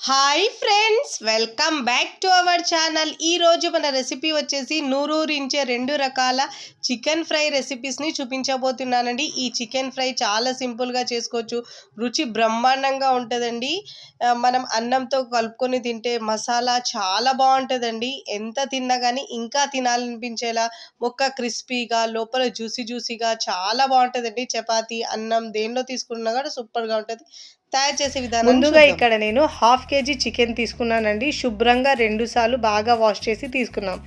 Hi friends welcome back to our channel. ఈరోజు మన recipe వచ్చేసి నూరూరించే రెండు రకాల చికెన్ ఫ్రై రెసిపీస్ని చూపించబోతున్నానండి. ఈ చికెన్ ఫ్రై చాలా సింపుల్గా చేసుకోవచ్చు. రుచి బ్రహ్మాండంగా ఉంటుందండి. మనం అన్నంతో కలుపుకొని తింటే మసాలా చాలా బాగుంటుందండి. ఎంత తిన్నా కానీ ఇంకా తినాలనిపించేలా మొక్క క్రిస్పీగా లోపల జ్యూసీ జ్యూసీగా చాలా బాగుంటుందండి. చపాతీ అన్నం దేనిలో తీసుకున్నా కూడా సూపర్గా ఉంటుంది. తయారు చేసే విధానం ముందుగా ఇక్కడ నేను హాఫ్ కేజీ చికెన్ తీసుకున్నానండి. శుభ్రంగా రెండు సార్లు బాగా వాష్ చేసి తీసుకున్నాం.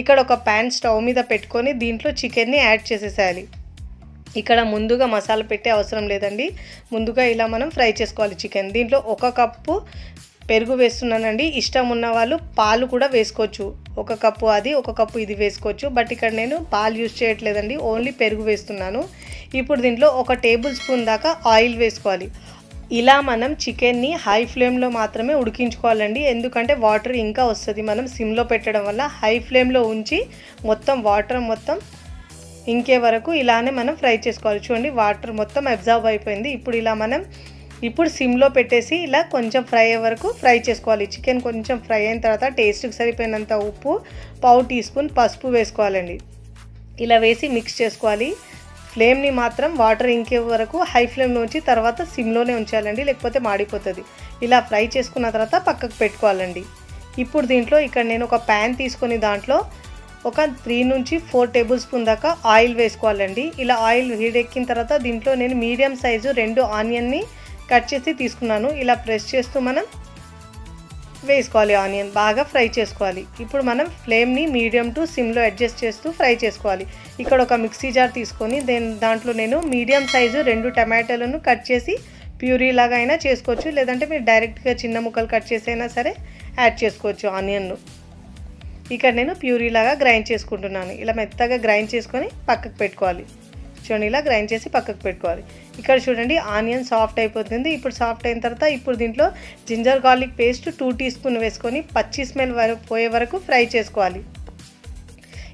ఇక్కడ ఒక ప్యాన్ స్టవ్ మీద పెట్టుకొని దీంట్లో చికెన్ని యాడ్ చేసేసేయాలి. ఇక్కడ ముందుగా మసాలా పెట్టే అవసరం లేదండి. ముందుగా ఇలా మనం ఫ్రై చేసుకోవాలి చికెన్. దీంట్లో ఒక కప్పు పెరుగు వేస్తున్నానండి. ఇష్టం ఉన్న వాళ్ళు పాలు కూడా వేసుకోవచ్చు. ఒక కప్పు అది ఒక కప్పు ఇది వేసుకోవచ్చు. బట్ ఇక్కడ నేను పాలు యూజ్ చేయట్లేదండి. ఓన్లీ పెరుగు వేస్తున్నాను. ఇప్పుడు దీంట్లో ఒక టేబుల్ స్పూన్ దాకా ఆయిల్ వేసుకోవాలి. ఇలా మనం చికెన్ని హై ఫ్లేమ్లో మాత్రమే ఉడికించుకోవాలండి. ఎందుకంటే వాటర్ ఇంకా వస్తుంది. మనం సిమ్లో పెట్టడం వల్ల హై ఫ్లేమ్లో ఉంచి మొత్తం వాటర్ మొత్తం ఇంకే వరకు ఇలానే మనం ఫ్రై చేసుకోవాలి. చూడండి వాటర్ మొత్తం అబ్జర్వ్ అయిపోయింది. ఇప్పుడు ఇలా మనం ఇప్పుడు సిమ్లో పెట్టేసి ఇలా కొంచెం ఫ్రై అయ్యే వరకు ఫ్రై చేసుకోవాలి. చికెన్ కొంచెం ఫ్రై అయిన తర్వాత టేస్ట్కి సరిపోయినంత ఉప్పు పావు టీ స్పూన్ పసుపు వేసుకోవాలండి. ఇలా వేసి మిక్స్ చేసుకోవాలి. ఫ్లేమ్ని మాత్రం వాటర్ ఇంకే వరకు హై ఫ్లేమ్లో ఉంచి తర్వాత సిమ్లోనే ఉంచాలండి లేకపోతే మాడిపోతుంది. ఇలా ఫ్రై చేసుకున్న తర్వాత పక్కకు పెట్టుకోవాలండి. ఇప్పుడు దీంట్లో ఇక్కడ నేను ఒక ప్యాన్ తీసుకొని దాంట్లో ఒక త్రీ నుంచి ఫోర్ టేబుల్ స్పూన్ దాకా ఆయిల్ వేసుకోవాలండి. ఇలా ఆయిల్ హీడెక్కిన తర్వాత దీంట్లో నేను మీడియం సైజు రెండు ఆనియన్ని కట్ చేసి తీసుకున్నాను. ఇలా ప్రెస్ చేస్తూ మనం వేసుకోవాలి ఆనియన్ బాగా ఫ్రై చేసుకోవాలి. ఇప్పుడు మనం ఫ్లేమ్ని మీడియం టు సిమ్లో అడ్జస్ట్ చేస్తూ ఫ్రై చేసుకోవాలి. ఇక్కడ ఒక మిక్సీ జార్ తీసుకొని దేని దాంట్లో నేను మీడియం సైజు రెండు టమాటాలను కట్ చేసి ప్యూరీ లాగా అయినా చేసుకోవచ్చు. లేదంటే మీరు డైరెక్ట్గా చిన్న ముక్కలు కట్ చేసైనా సరే యాడ్ చేసుకోవచ్చు ఆనియన్ను. ఇక్కడ నేను ప్యూరీ లాగా గ్రైండ్ చేసుకుంటున్నాను. ఇలా మెత్తగా గ్రైండ్ చేసుకొని పక్కకు పెట్టుకోవాలి. చూడండి ఇలా గ్రైండ్ చేసి పక్కకు పెట్టుకోవాలి. ఇక్కడ చూడండి ఆనియన్ సాఫ్ట్ అయిపోతుంది. ఇప్పుడు సాఫ్ట్ అయిన తర్వాత ఇప్పుడు దీంట్లో ginger garlic paste two teaspoon వేసుకొని పచ్చి స్మెల్ వరకు పోయే వరకు ఫ్రై చేసుకోవాలి.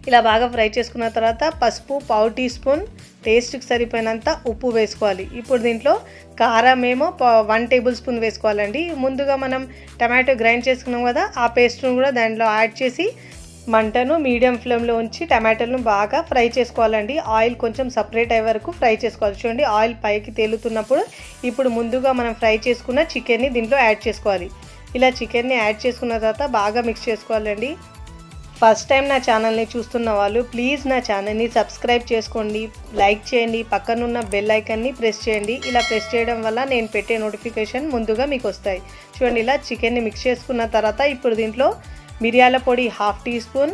ఇలా బాగా ఫ్రై చేసుకున్న తర్వాత పసుపు పావు టీ స్పూన్ టేస్ట్కి సరిపోయినంత ఉప్పు వేసుకోవాలి. ఇప్పుడు దీంట్లో కారం ఏమో వన్ టేబుల్ స్పూన్ వేసుకోవాలండి. ముందుగా మనం టమాటో గ్రైండ్ చేసుకున్నాం కదా ఆ పేస్ట్ను కూడా దాంట్లో యాడ్ చేసి మంటను మీడియం ఫ్లేమ్లో ఉంచి టమాటాలను బాగా ఫ్రై చేసుకోవాలండి. ఆయిల్ కొంచెం సపరేట్ అయ్యే వరకు ఫ్రై చేసుకోవాలి. చూడండి ఆయిల్ పైకి తేలుతున్నప్పుడు ఇప్పుడు ముందుగా మనం ఫ్రై చేసుకున్న చికెన్ని దీంట్లో యాడ్ చేసుకోవాలి. ఇలా చికెన్ని యాడ్ చేసుకున్న తర్వాత బాగా మిక్స్ చేసుకోవాలండి. ఫస్ట్ టైం నా ఛానల్ని చూస్తున్న వాళ్ళు ప్లీజ్ నా ఛానల్ని సబ్స్క్రైబ్ చేసుకోండి. లైక్ చేయండి. పక్కనున్న బెల్ ఐకన్ని ప్రెస్ చేయండి. ఇలా ప్రెస్ చేయడం వల్ల నేను పెట్టే నోటిఫికేషన్ ముందుగా మీకు వస్తాయి. చూడండి ఇలా చికెన్ని మిక్స్ చేసుకున్న తర్వాత ఇప్పుడు దీంట్లో మిరియాల పొడి హాఫ్ టీ స్పూన్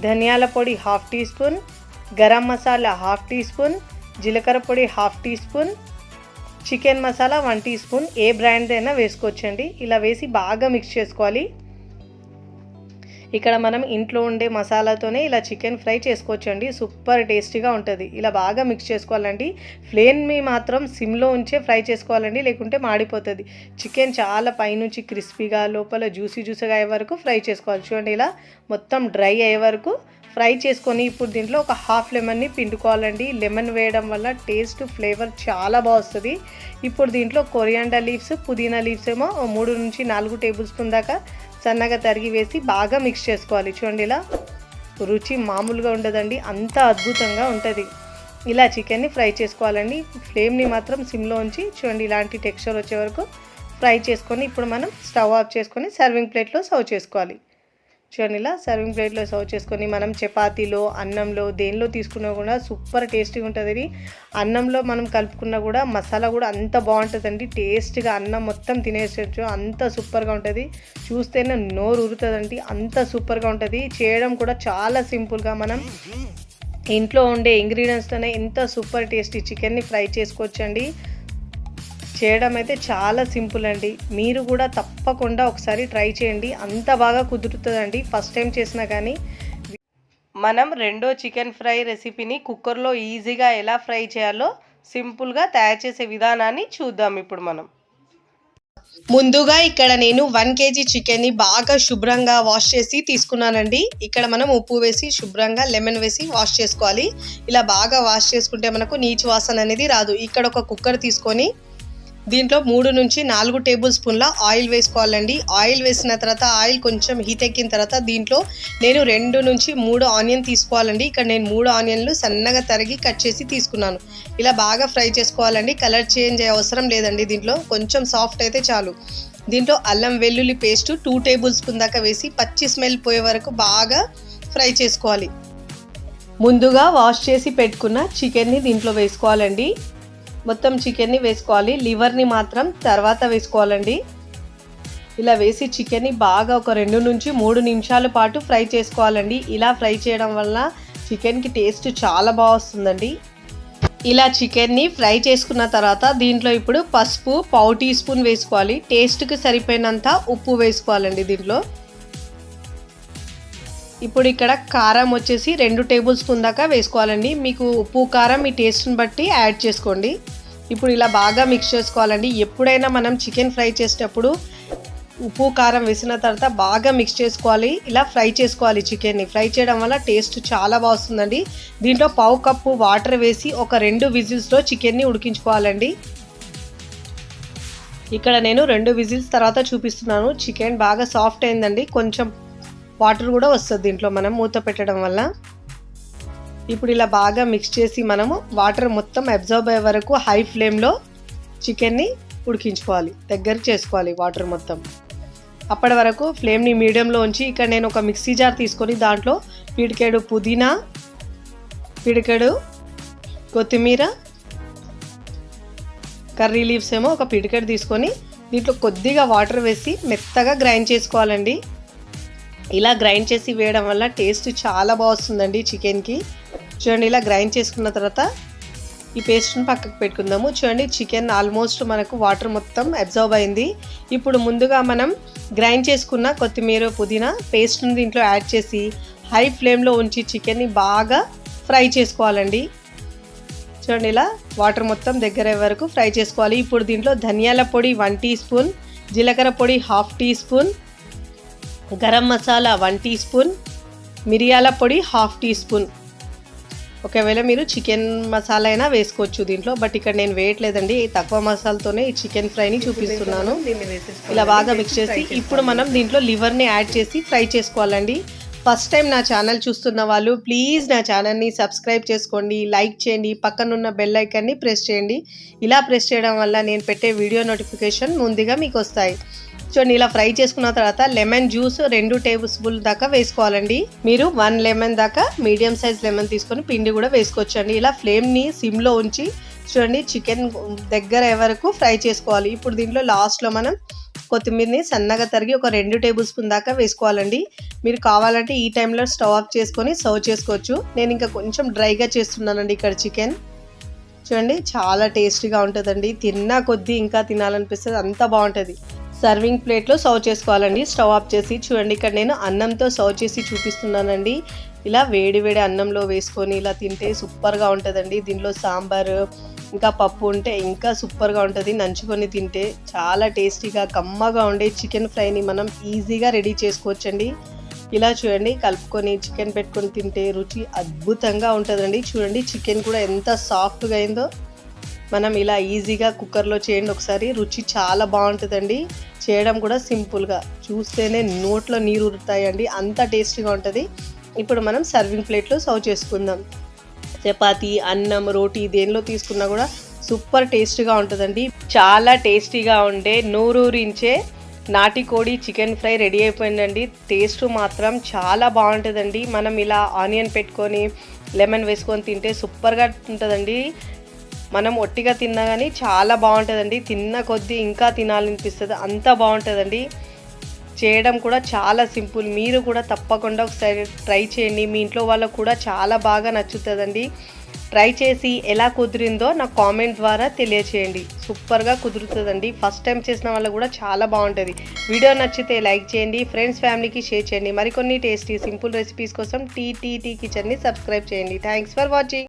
ధనియాల పొడి half teaspoon garam masala half teaspoon జీలకర్ర పొడి half teaspoon chicken masala one teaspoon. ఏ బ్రాండ్ అయినా వేసుకోవచ్చండి. ఇలా వేసి బాగా మిక్స్ చేసుకోవాలి. ఇక్కడ మనం ఇంట్లో ఉండే మసాలాతోనే ఇలా చికెన్ ఫ్రై చేసుకోవచ్చండి. సూపర్ టేస్టీగా ఉంటుంది. ఇలా బాగా మిక్స్ చేసుకోవాలండి. ఫ్లేమ్ని మాత్రం సిమ్లో ఉంచే ఫ్రై చేసుకోవాలండి. లేకుంటే మాడిపోతుంది. చికెన్ చాలా పైనుంచి క్రిస్పీగా లోపల జ్యూసీ జ్యూసీగా అయ్యే వరకు ఫ్రై చేసుకోవాలి. చూడండి ఇలా మొత్తం డ్రై అయ్యే వరకు ఫ్రై చేసుకొని ఇప్పుడు దీంట్లో ఒక హాఫ్ లెమన్ని పిండుకోవాలండి. లెమన్ వేయడం వల్ల టేస్ట్ ఫ్లేవర్ చాలా బాగుస్తుంది ఇప్పుడు దీంట్లో కొరియాండా లీవ్స్ పుదీనా లీవ్స్ ఏమో మూడు నుంచి నాలుగు టేబుల్ స్పూన్ దాకా సన్నగా తరిగి వేసి బాగా మిక్స్ చేసుకోవాలి. చూడండి ఇలా రుచి మామూలుగా ఉండదండి. అంత అద్భుతంగా ఉంటుంది. ఇలా చికెన్ని ఫ్రై చేసుకోవాలండి. ఫ్లేమ్ని మాత్రం సిమ్లో ఉంచి చూడండి ఇలాంటి టెక్స్చర్ వచ్చే వరకు ఫ్రై చేసుకొని ఇప్పుడు మనం స్టవ్ ఆఫ్ చేసుకొని సర్వింగ్ ప్లేట్లో సర్వ్ చేసుకోవాలి. చూడండి ఇలా సర్వింగ్ ప్లేట్లో సర్వ్ చేసుకొని మనం చపాతీలో అన్నంలో దేనిలో తీసుకున్నా కూడా సూపర్ టేస్టీగా ఉంటుంది ఇది. అన్నంలో మనం కలుపుకున్నా కూడా మసాలా కూడా అంత బాగుంటుందండి. టేస్ట్గా అన్నం మొత్తం తినేసేయచ్చు. అంత సూపర్గా ఉంటుంది. చూస్తేనే నోరు ఉరుతుందండి అంత సూపర్గా ఉంటుంది. చేయడం కూడా చాలా సింపుల్గా మనం ఇంట్లో ఉండే ఇంగ్రీడియంట్స్తోనే ఎంత సూపర్ టేస్టీ చికెన్ని ఫ్రై చేసుకోవచ్చండి. చేయడం అయితే చాలా సింపుల్ అండి. మీరు కూడా తప్పకుండా ఒకసారి ట్రై చేయండి. అంత బాగా కుదురుతుందండి. ఫస్ట్ టైం చేసినా కానీ. మనం రెండో చికెన్ ఫ్రై రెసిపీని కుక్కర్లో ఈజీగా ఎలా ఫ్రై చేయాలో సింపుల్గా తయారు చేసే విధానాన్ని చూద్దాం ఇప్పుడు మనం. ముందుగా ఇక్కడ నేను వన్ కేజీ చికెన్ని బాగా శుభ్రంగా వాష్ చేసి తీసుకున్నానండి. ఇక్కడ మనం ఉప్పు వేసి శుభ్రంగా లెమన్ వేసి వాష్ చేసుకోవాలి. ఇలా బాగా వాష్ చేసుకుంటే మనకు నీచు వాసన అనేది రాదు. ఇక్కడ ఒక కుక్కర్ తీసుకొని దీంట్లో మూడు నుంచి నాలుగు టేబుల్ స్పూన్ల ఆయిల్ వేసుకోవాలండి. ఆయిల్ వేసిన తర్వాత ఆయిల్ కొంచెం హీట్ ఎక్కిన తర్వాత దీంట్లో నేను రెండు నుంచి మూడు ఆనియన్ తీసుకోవాలండి. ఇక్కడ నేను మూడు ఆనియన్లు సన్నగా తరిగి కట్ చేసి తీసుకున్నాను. ఇలా బాగా ఫ్రై చేసుకోవాలండి. కలర్ చేంజ్ అయ్యే అవసరం లేదండి దీంట్లో. కొంచెం సాఫ్ట్ అయితే చాలు. దీంట్లో అల్లం వెల్లుల్లి పేస్ట్ టూ టేబుల్ స్పూన్ దాకా వేసి పచ్చి స్మెల్ పోయే వరకు బాగా ఫ్రై చేసుకోవాలి. ముందుగా వాష్ చేసి పెట్టుకున్న చికెన్ని దీంట్లో వేసుకోవాలండి. మొత్తం చికెన్ని వేసుకోవాలి. లివర్ని మాత్రం తర్వాత వేసుకోవాలండి. ఇలా వేసి చికెన్ని బాగా ఒక రెండు నుంచి మూడు నిమిషాల పాటు ఫ్రై చేసుకోవాలండి. ఇలా ఫ్రై చేయడం వల్ల చికెన్కి టేస్ట్ చాలా బాగా వస్తుందండి. ఇలా చికెన్ని ఫ్రై చేసుకున్న తర్వాత దీంట్లో ఇప్పుడు పసుపు పావు టీ స్పూన్ వేసుకోవాలి. టేస్ట్కి సరిపోయినంత ఉప్పు వేసుకోవాలండి దీంట్లో. ఇప్పుడు ఇక్కడ కారం వచ్చేసి రెండు టేబుల్ స్పూన్ దాకా వేసుకోవాలండి. మీకు ఉప్పు కారం మీ టేస్ట్ని బట్టి యాడ్ చేసుకోండి. ఇప్పుడు ఇలా బాగా మిక్స్ చేసుకోవాలండి. ఎప్పుడైనా మనం చికెన్ ఫ్రై చేసేటప్పుడు ఉప్పు కారం వేసిన తర్వాత బాగా మిక్స్ చేసుకోవాలి. ఇలా ఫ్రై చేసుకోవాలి చికెన్ని ఫ్రై చేయడం వల్ల టేస్ట్ చాలా బాగా దీంట్లో పావు కప్పు వాటర్ వేసి ఒక రెండు విజిల్స్లో చికెన్ని ఉడికించుకోవాలండి. ఇక్కడ నేను రెండు విజిల్స్ తర్వాత చూపిస్తున్నాను. చికెన్ బాగా సాఫ్ట్ అయిందండి. కొంచెం వాటర్ కూడా వస్తుంది దీంట్లో మనం మూత పెట్టడం వల్ల. ఇప్పుడు ఇలా బాగా మిక్స్ చేసి మనము వాటర్ మొత్తం అబ్జర్వ్ అయ్యే వరకు హై ఫ్లేమ్లో చికెన్ని ఉడికించుకోవాలి. దగ్గర చేసుకోవాలి వాటర్ మొత్తం. అప్పటి వరకు ఫ్లేమ్ని మీడియంలో ఉంచి ఇక్కడ నేను ఒక మిక్సీ జార్ తీసుకొని దాంట్లో పిడికెడు పుదీనా పిడికెడు కొత్తిమీర కర్రీ లీవ్స్ ఏమో ఒక పిడికెడు తీసుకొని దీంట్లో కొద్దిగా వాటర్ వేసి మెత్తగా గ్రైండ్ చేసుకోవాలండి. ఇలా గ్రైండ్ చేసి వేయడం వల్ల టేస్ట్ చాలా బాగుంటుందండి చికెన్కి చూడండి ఇలా గ్రైండ్ చేసుకున్న తర్వాత ఈ పేస్ట్ని పక్కకు పెట్టుకుందాము. చూడండి చికెన్ ఆల్మోస్ట్ మనకు వాటర్ మొత్తం అబ్జర్వ్ అయింది. ఇప్పుడు ముందుగా మనం గ్రైండ్ చేసుకున్న కొత్తిమీర పుదీనా పేస్ట్ని దీంట్లో యాడ్ చేసి హై ఫ్లేమ్లో ఉంచి చికెన్ని బాగా ఫ్రై చేసుకోవాలండి. చూడండి ఇలా వాటర్ మొత్తం దగ్గర వరకు ఫ్రై చేసుకోవాలి. ఇప్పుడు దీంట్లో ధనియాల పొడి వన్ టీ స్పూన్ జీలకర్ర పొడి half teaspoon garam masala one teaspoon మిరియాల పొడి హాఫ్ టీ స్పూన్ ఒకవేళ మీరు చికెన్ మసాలా అయినా వేసుకోవచ్చు దీంట్లో బట్ ఇక్కడ నేను వేయట్లేదండి. తక్కువ మసాలాతోనే ఈ చికెన్ ఫ్రైని చూపిస్తున్నాను. ఇలా బాగా మిక్స్ చేసి ఇప్పుడు మనం దీంట్లో లివర్ని యాడ్ చేసి ఫ్రై చేసుకోవాలండి. ఫస్ట్ టైం నా ఛానల్ చూస్తున్న వాళ్ళు ప్లీజ్ నా ఛానల్ని సబ్స్క్రైబ్ చేసుకోండి లైక్ చేయండి పక్కనున్న బెల్ ఐకాన్ని ప్రెస్ చేయండి. ఇలా ప్రెస్ చేయడం వల్ల నేను పెట్టే వీడియో నోటిఫికేషన్ ముందుగా మీకు వస్తాయి. చూడండి ఇలా ఫ్రై చేసుకున్న తర్వాత లెమన్ జ్యూస్ రెండు టేబుల్ స్పూన్ దాకా వేసుకోవాలండి. మీరు వన్ లెమన్ దాకా మీడియం సైజ్ లెమన్ తీసుకొని పిండి కూడా వేసుకోవచ్చండి. ఇలా ఫ్లేమ్ని సిమ్లో ఉంచి చూడండి చికెన్ దగ్గర వరకు ఫ్రై చేసుకోవాలి. ఇప్పుడు దీంట్లో లాస్ట్లో మనం కొత్తిమీరని సన్నగా తరిగి ఒక రెండు టేబుల్ స్పూన్ దాకా వేసుకోవాలండి. మీరు కావాలంటే ఈ టైంలో స్టవ్ ఆఫ్ చేసుకొని సర్వ్ చేసుకోవచ్చు. నేను ఇంకా కొంచెం డ్రైగా చేస్తున్నానండి ఇక్కడ చికెన్. చూడండి చాలా టేస్టీగా ఉంటుందండి. తిన్నా కొద్దీ ఇంకా తినాలనిపిస్తుంది. అంత బాగుంటుంది. సర్వింగ్ ప్లేట్లో సర్వ్ చేసుకోవాలండి. స్టవ్ ఆఫ్ చేసి చూడండి ఇక్కడ నేను అన్నంతో సర్వ్ చేసి చూపిస్తున్నానండి. ఇలా వేడి వేడి అన్నంలో వేసుకొని ఇలా తింటే సూపర్గా ఉంటుందండి. దీనిలో సాంబార్ ఇంకా పప్పు ఉంటే ఇంకా సూపర్గా ఉంటుంది. నంచుకొని తింటే చాలా టేస్టీగా కమ్మగా ఉండే చికెన్ ఫ్రైని మనం ఈజీగా రెడీ చేసుకోవచ్చండి. ఇలా చూడండి కలుపుకొని చికెన్ పెట్టుకొని తింటే రుచి అద్భుతంగా ఉంటుందండి. చూడండి చికెన్ కూడా ఎంత సాఫ్ట్గా అయిందో. మనం ఇలా ఈజీగా కుక్కర్లో చేయండి ఒకసారి. రుచి చాలా బాగుంటుందండి. చేయడం కూడా సింపుల్గా. చూస్తేనే నోట్లో నీరు ఉరుతాయండి అంత టేస్టీగా ఉంటుంది. ఇప్పుడు మనం సర్వింగ్ ప్లేట్లో సర్వ్ చేసుకుందాం. చపాతీ అన్నం రోటీ దేనిలో తీసుకున్నా కూడా సూపర్ టేస్టీగా ఉంటుందండి. చాలా టేస్టీగా ఉండే నూరూరించే నాటికోడి చికెన్ ఫ్రై రెడీ అయిపోయిందండి. టేస్ట్ మాత్రం చాలా బాగుంటుందండి. మనం ఇలా ఆనియన్ పెట్టుకొని లెమన్ వేసుకొని తింటే సూపర్గా ఉంటుందండి. మనం ఒట్టిగా తిన్నా కానీ చాలా బాగుంటుందండి. తిన్న కొద్దీ ఇంకా తినాలనిపిస్తుంది. అంత బాగుంటుందండి. చేయడం కూడా చాలా సింపుల్. మీరు కూడా తప్పకుండా ఒకసారి ట్రై చేయండి. మీ ఇంట్లో వాళ్ళకు కూడా చాలా బాగా నచ్చుతుందండి. ట్రై చేసి ఎలా కుదిరిందో నాకు కామెంట్ ద్వారా తెలియచేయండి. సూపర్గా కుదురుతుందండి. ఫస్ట్ టైం చేసిన వాళ్ళకు కూడా చాలా బాగుంటుంది. వీడియో నచ్చితే లైక్ చేయండి. ఫ్రెండ్స్ ఫ్యామిలీకి షేర్ చేయండి. మరికొన్ని టేస్టీ సింపుల్ రెసిపీస్ కోసం టీ టీ టీ కిచెన్ని సబ్స్క్రైబ్ చేయండి. Thanks for watching.